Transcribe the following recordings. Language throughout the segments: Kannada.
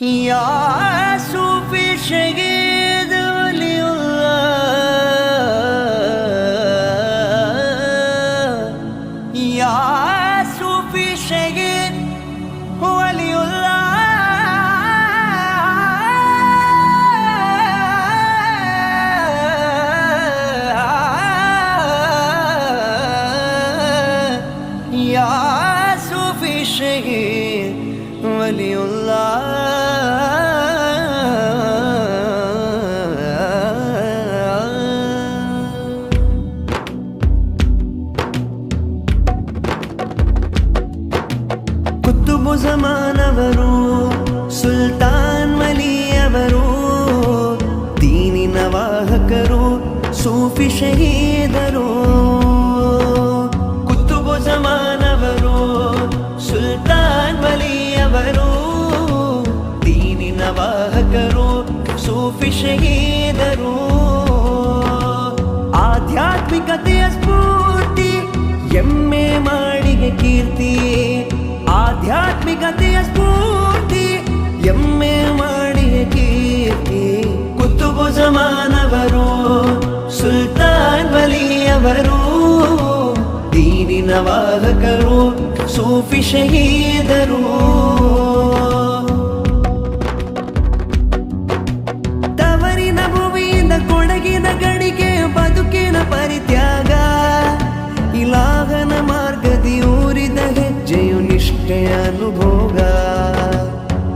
يا صوفي شهيد ಕುತ್ತುಬು ಜಮಾನವರು, ಸುಲ್ತಾನ್ ಮಲಿಯವರು ದೀನಿನ ವಾಹಕರು ಸೂಫಿ ಶಹೀದರು. ಸುಲ್ತಾನ್ ಸೂಫಿ ಶಹೀದರು. ಆಧ್ಯಾತ್ಮಿಕತೆಯ ಸ್ಫೂರ್ತಿ, ಎಮ್ಮೆ ಮಾಡಿಗೆ ಕೀರ್ತಿ ಆಧ್ಯಾತ್ಮಿಕತೆಯ ಸ್ಫೂರ್ತಿ ಎಮ್ಮೆ ಮಾಡಿಗೆ ಕೀರ್ತಿ ಕುತ್ತುಬು ಜಮಾನವರು ಸುಲ್ತಾನ್ ಬಲಿಯವರು ದೀನಿನ ವಾಹಕರು ಸೂಫಿ ಶಹೀದರು. ನಿಷ್ಠೆಯ ಅನುಭೋಗ.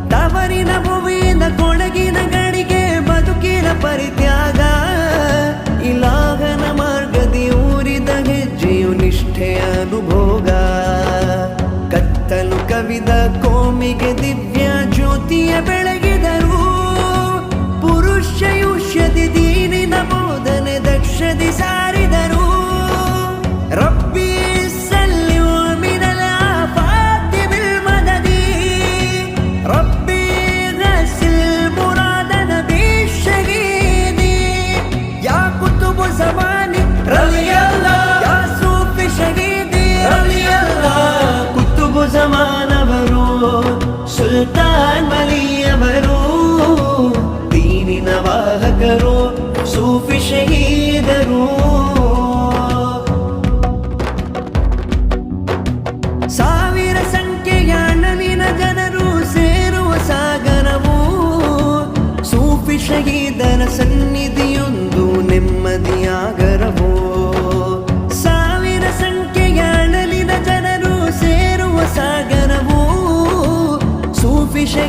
ತವರಿನ ಭೂಮಿಯಿಂದ ಕೊಡಗಿನ ಗಡಿಗೆ ಬದುಕಿನ ಪರಿತ್ಯಾಗ. ಇಲಾಗನ ಮಾರ್ಗದಿ ಊರಿದ ಹೆಜ್ಜೆಯು ನಿಷ್ಠೆಯ ಅನುಭೋಗ. ಕತ್ತಲು ಕವಿದ ಕೋಮಿಗೆ ದಿವ್ಯ ಜ್ಯೋತಿಯ ಬೆಳಗಿದರು. ಪುರುಷಯುಷ್ಯದಿ ದೀನಿನ ಬೋಧನೆ ದಕ್ಷದಿ ಸಾರಿದರು ಸುಲ್ತಾನ್ ಮಲಿಯವರು ದೀನಿನ ವಾಹಕರು, ಸೂಫಿ ಶಹೀದರು. ಸಾವಿರ ಸಂಖ್ಯೆಯ ನಲಿನ ಜನರು ಸೇರುವ ಸಾಗರವು ಸೂಫಿ ಶಹೀದರ ಸನ್ನಿಧಿಯೊಂದು ನೆಮ್ಮದಿಯಾಗರವು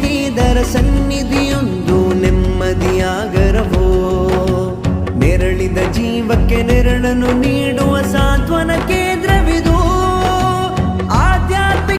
ಶಹೀದರ ಸನ್ನಿಧಿಯೊಂದು ನೆಮ್ಮದಿಯಾಗರವೋ ನೆರಳಿದ ಜೀವಕ್ಕೆ ನೆರಳನ್ನು ನೀಡುವ ಸಾಂತ್ವನ